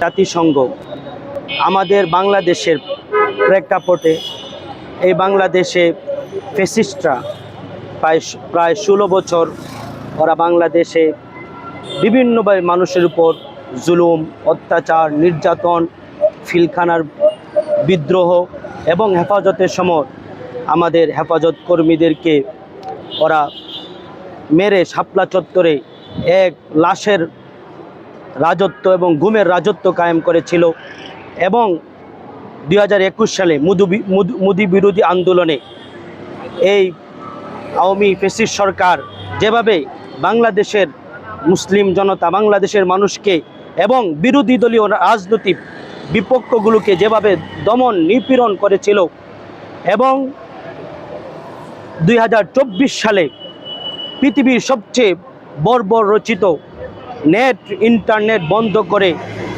জাতিসংঘ আমাদের বাংলাদেশের প্রেক্ষাপটে এই বাংলাদেশে ফেসিস্টরা প্রায় প্রায় ষোলো বছর ওরা বাংলাদেশে বিভিন্নভাবে মানুষের উপর জুলুম, অত্যাচার, নির্যাতন, ফিলখানার বিদ্রোহ এবং হেফাজতের সময় আমাদের হেফাজত কর্মীদেরকে ওরা মেরে শাপলা চত্বরে এক লাশের রাজত্ব এবং গুমের রাজত্ব কায়েম করেছিল এবং দুই হাজার একুশ সালে মুদু- মুদি বিরোধী আন্দোলনে এই আওয়ামী ফেসিস সরকার যেভাবে বাংলাদেশের মুসলিম জনতা, বাংলাদেশের মানুষকে এবং বিরোধী দলীয় রাজনৈতিক বিপক্ষগুলোকে যেভাবে দমন নিপীড়ন করেছিল এবং দুই হাজার চব্বিশ সালে পৃথিবীর সবচেয়ে বর্বর রচিত নেট, ইন্টারনেট বন্ধ করে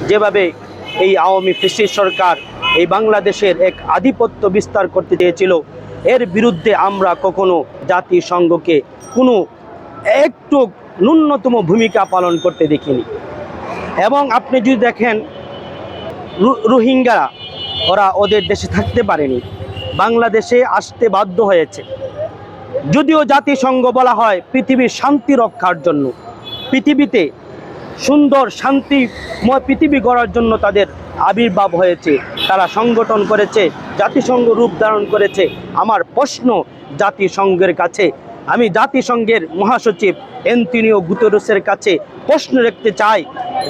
যেভাবে এই আওয়ামী ফিসির সরকার এই বাংলাদেশের এক আধিপত্য বিস্তার করতে চেয়েছিল, এর বিরুদ্ধে আমরা কখনো জাতিসংঘকে কোনো একটু ন্যূনতম ভূমিকা পালন করতে দেখিনি। এবং আপনি যদি দেখেন, রো- রোহিঙ্গা ওরা ওদের দেশে থাকতে পারেনি, বাংলাদেশে আসতে বাধ্য হয়েছে। যদিও জাতিসংঘ বলা হয় পৃথিবীর শান্তি রক্ষার জন্য, পৃথিবীতে সুন্দর শান্তিময় পৃথিবী গড়ার জন্য তাদের আবির্ভাব হয়েছে। তারা সংগঠন করেছে, জাতিসংঘ রূপ ধারণ করেছে। আমার প্রশ্ন জাতিসংঘের কাছে, আমি জাতিসংঘের মহাসচিব এন্তিনিও গুতেরসের কাছে প্রশ্ন রাখতে চাই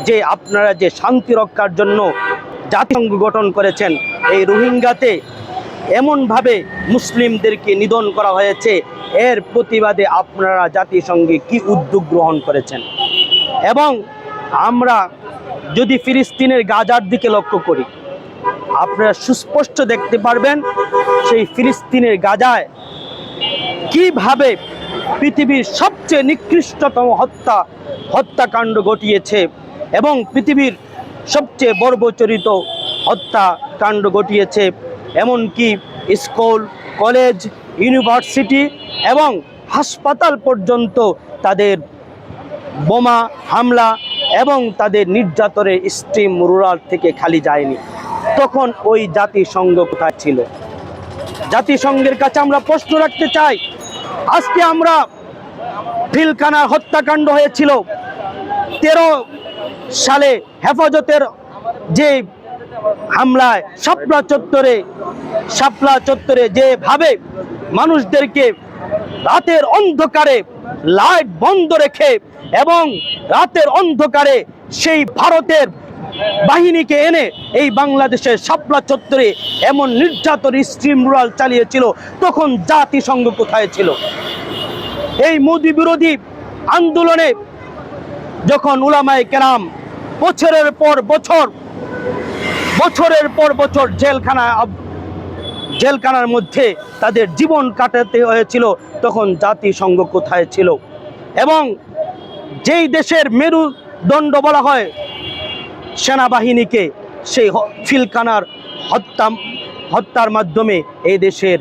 যে আপনারা যে শান্তি রক্ষার জন্য জাতিসংঘ গঠন করেছেন, এই রোহিঙ্গাতে এমনভাবে মুসলিমদেরকে নিধন করা হয়েছে, এর প্রতিবাদে আপনারা জাতিসংঘে কি উদ্যোগ গ্রহণ করেছেন? এবং আমরা যদি ফিলিস্তিনের গাজার দিকে লক্ষ্য করি, আপনারা সুস্পষ্ট দেখতে পারবেন সেই ফিলিস্তিনের গাজায় কীভাবে পৃথিবীর সবচেয়ে নিকৃষ্টতম হত্যা, হত্যাকাণ্ড ঘটিয়েছে এবং পৃথিবীর সবচেয়ে বর্বচরিত হত্যাকাণ্ড ঘটিয়েছে, এমনকি স্কুল, কলেজ, ইউনিভার্সিটি এবং হাসপাতাল পর্যন্ত তাদের বোমা, হামলা এবং তাদের নির্যাতনের স্ট্রিম রুরাল থেকে খালি যায়নি। তখন ওই জাতিসংঘ কোথায় ছিল? জাতিসংঘের কাছে আমরা প্রশ্ন রাখতে চাই। আজকে আমরা ফিলকানার হত্যাকাণ্ড হয়েছিল। তেরো সালে হেফাজতের যে হামলায় শাপলা চত্বরে শাপলা চত্বরে যেভাবে মানুষদেরকে রাতের অন্ধকারে লাইট বন্ধ রেখে এবং রাতের অন্ধকারে সেই ভারতের বাহিনীকে এনে এই বাংলাদেশের শাপলা চত্বরে এমন নির্যাতন স্ট্রিম রুরাল চালিয়েছিল, তখন জাতিসংঘ কোথায় ছিল? এই মোদী বিরোধী আন্দোলনে যখন উলামায়ে কেরাম বছরের পর বছর, বছরের পর বছর জেলখানায় জেলখানার মধ্যে তাদের জীবন কাটাতে হয়েছিল, তখন জাতিসংঘ কোথায় ছিল? এবং যেই দেশের মেরুদণ্ড বলা হয় সেনাবাহিনীকে, সেই ফিলকানার হত্যা, হত্যার মাধ্যমে এই দেশের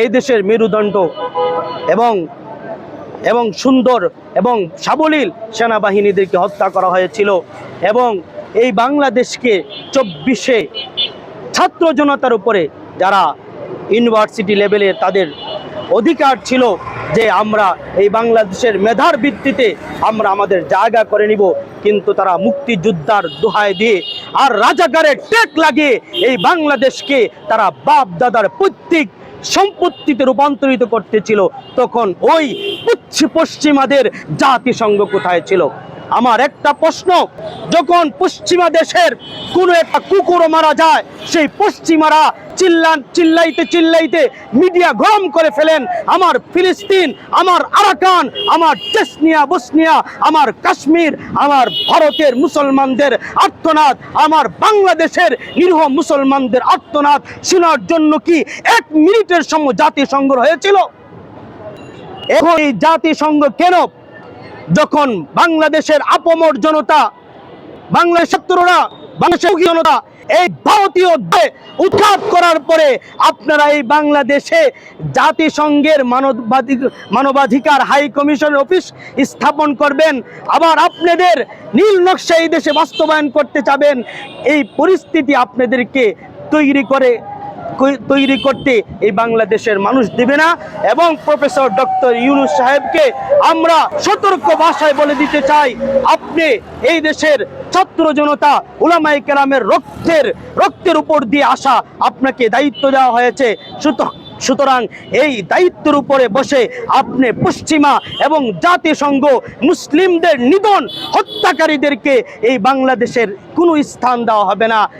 এই দেশের মেরুদণ্ড এবং এবং সুন্দর এবং সাবলীল সেনাবাহিনীদেরকে হত্যা করা হয়েছিল। এবং এই বাংলাদেশকে চব্বিশে ছাত্র জনতার উপরে যারা ইউনিভার্সিটি লেভেলে তাদের অধিকার ছিল যে আমরা এই বাংলাদেশের মেধার ভিত্তিতে আমরা আমাদের জায়গা করে নিব, কিন্তু তারা মুক্তিযোদ্ধার দোহায় দিয়ে আর রাজাকারের টেক লাগিয়ে এই বাংলাদেশকে তারা বাপ দাদার প্রত্যেক সম্পত্তিতে রূপান্তরিত করতেছিল তখন ওই পশ্চিমাদের জাতিসংঘ কোথায় ছিল? আমার একটা প্রশ্ন, যখন পশ্চিমা দেশের কোনো একটা কুকুরও মারা যায়, সেই পশ্চিমারা চিল্লান, চিল্লাইতে চিল্লাইতে মিডিয়া গরম করে ফেলেন, আমার ফিলিস্তিন, আমার আরাকান, আমার চেসনিয়া, বসনিয়া, আমার কাশ্মীর, আমার ভারতের মুসলমানদের আর্তনাদ, আমার বাংলাদেশের নিরীহ মুসলমানদের আর্তনাদ শোনার জন্য কি এক মিনিটের সময় জাতিসংঘ হয়েছিল এখন এই জাতিসংঘ কেন যখন বাংলাদেশের আপমর জনতা বাংলাদেশ ছাত্ররা বাংলাদেশের জনতা এই ভারতীয় উৎখাত করার পরে আপনারা এই বাংলাদেশে জাতিসংঘের মানবাধিক, মানবাধিকার হাই কমিশনের অফিস স্থাপন করবেন। আবার আপনাদের নীল নকশা এই দেশে বাস্তবায়ন করতে চাবেন এই পরিস্থিতি আপনাদেরকে তৈরি করে তৈরি করতে এই বাংলাদেশের মানুষ দেবে না। এবং প্রফেসর ডক্টর ইউনুস সাহেবকে আমরা সতর্ক ভাষায় বলে দিতে চাই, আপনি এই দেশের ছাত্র জনতা উলামাই কেরামের রক্তের রক্তের উপর দিয়ে আসা আপনাকে দায়িত্ব দেওয়া হয়েছে। সুত- সুতরাং এই দায়িত্বের উপরে বসে আপনি পশ্চিমা এবং জাতিসংঘ, মুসলিমদের নিধন হত্যাকারীদেরকে এই বাংলাদেশের কোনো স্থান দেওয়া হবে না।